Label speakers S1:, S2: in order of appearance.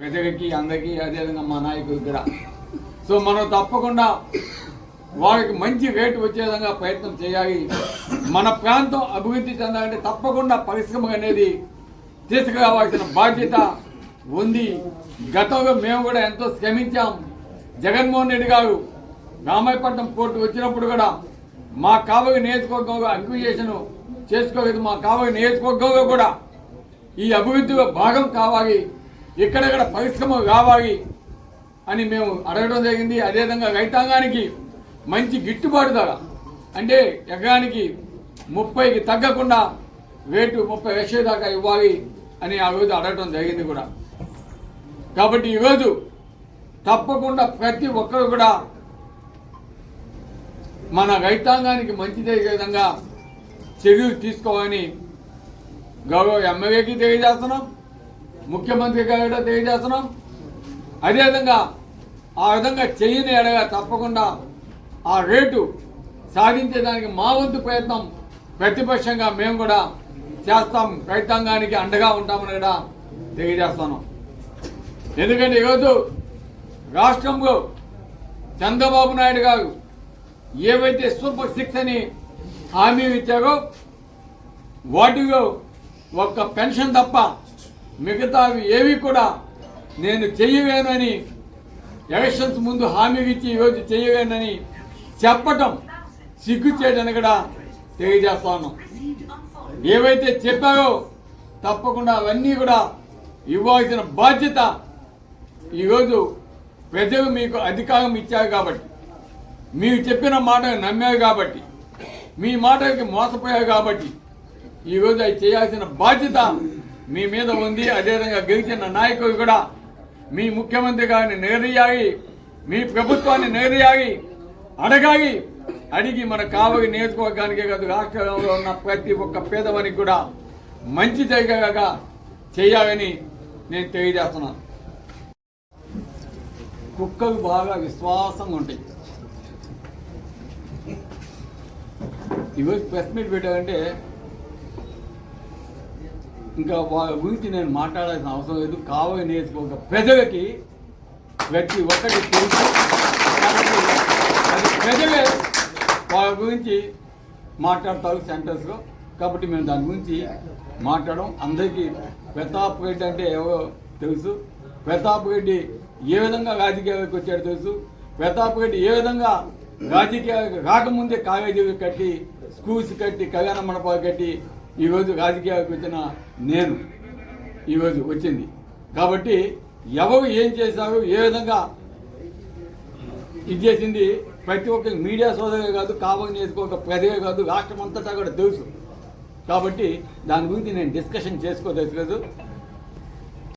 S1: ప్రజలకి అందరికీ అదేవిధంగా మా నాయకుల కూడా. సో మనం తప్పకుండా వాళ్ళకి మంచి రేటు వచ్చే విధంగా ప్రయత్నం చేయాలి. మన ప్రాంతం అభివృద్ధి చెందాలంటే తప్పకుండా పరిశ్రమ అనేది తీసుకురావాల్సిన బాధ్యత ఉంది. గతంలో మేము కూడా ఎంతో శ్రమించాం. జగన్మోహన్ రెడ్డి గారు రామాయపట్నం పోర్టు వచ్చినప్పుడు కూడా మా కావలి నియోజకవర్గంలో అక్విజేషన్ చేసుకోలేదు. మా కావలి నియోజకవర్గంలో కూడా ఈ అభివృద్ధిలో భాగం కావాలి. ఇక్కడెక్కడ పరిశ్రమ కావాలి అని మేము అడగడం జరిగింది. అదేవిధంగా రైతాంగానికి మంచి గిట్టుబాటు ధర. అంటే ఎకరానికి ముప్పైకి తగ్గకుండా రేటు ముప్పై లక్షల దాకా ఇవ్వాలి అని ఆ రోజు అడగడం జరిగింది కూడా. కాబట్టి ఈరోజు తప్పకుండా ప్రతి ఒక్కరు కూడా మన రైతాంగానికి మంచి జరిగే విధంగా చర్యలు తీసుకోవాలని గౌరవ ఎమ్మెల్యేకి తెలియజేస్తున్నాం. ముఖ్యమంత్రి గారు కూడా తెలియజేస్తున్నాం. అదేవిధంగా ఆ విధంగా చేయని ఎడగా తప్పకుండా ఆ రేటు సాధించేదానికి మా వంతు ప్రయత్నం ప్రతిపక్షంగా మేము కూడా చేస్తాం. రైతాంగానికి అండగా ఉంటామని కూడా తెలియజేస్తున్నాం. ఎందుకంటే ఈరోజు రాష్ట్రంలో చంద్రబాబు నాయుడు గారు ఏవైతే సూపర్ సిక్స్ అని హామీ ఇచ్చారో వాటిలో ఒక్క పెన్షన్ తప్ప మిగతావి ఏవి కూడా నేను చెయ్యవేనని ఎలక్షన్స్ ముందు హామీ ఇచ్చి ఈరోజు చేయవేనని చెప్పటం సిగ్గుచేటని కూడా తెలియజేస్తాను. ఏవైతే చెప్పారో తప్పకుండా అవన్నీ కూడా ఇవ్వాల్సిన బాధ్యత ఈరోజు ప్రజలు మీకు అధికారం ఇచ్చారు కాబట్టి మీరు చెప్పిన మాట నమ్మారు కాబట్టి మీ మాటకి మోసపోయారు కాబట్టి ఈరోజు అవి చేయాల్సిన బాధ్యత మీ మీద ఉంది. అదేవిధంగా గెలిచిన నాయకులు కూడా మీ ముఖ్యమంత్రి గారిని నిలదీయాలి మీ ప్రభుత్వాన్ని నిలదీయాలి అడగాగి అడిగి మన కావలి నియోజకవర్గానికే కాదు రాష్ట్రంలో ఉన్న ప్రతి ఒక్క పేదవానికి కూడా మంచి జరిగేలాగా చేయాలని నేను తెలియజేస్తున్నాను. కుక్కలు బాగా విశ్వాసంగా ఉంటాయి. ఈరోజు ప్రెస్ మీట్ పెట్టారంటే ఇంకా వాళ్ళ గురించి నేను మాట్లాడాల్సిన అవసరం లేదు. కావలి నియోజకవర్గ ప్రజలకి ప్రతి ఒక్కటి తెలుసు. ప్రజలే వాళ్ళ గురించి మాట్లాడతారు సెంటర్స్లో. కాబట్టి మేము దాని గురించి మాట్లాడడం. అందరికీ ప్రతాప్ రెడ్డి అంటే ఎవరో తెలుసు. ప్రతాప్ రెడ్డి ఏ విధంగా రాజకీయాలకు వచ్చాడో తెలుసు. ప్రతాప్ రెడ్డి ఏ విధంగా రాజకీయాలకు రాకముందే కాలేజీలు కట్టి స్కూల్స్ కట్టి కళ్యాణ మండపాలు కట్టి ఈరోజు రాజకీయాలకు వచ్చిన నేను ఈరోజు వచ్చింది. కాబట్టి ఎవరు ఏం చేశారు ఏ విధంగా ఇది చేసింది ప్రతి ఒక్క మీడియా సోదరే కాదు కావాలి చేసుకోక ప్రజగా కాదు రాష్ట్రం అంతటా కూడా తెలుసు. కాబట్టి దాని గురించి నేను డిస్కషన్ చేసుకోదలేదు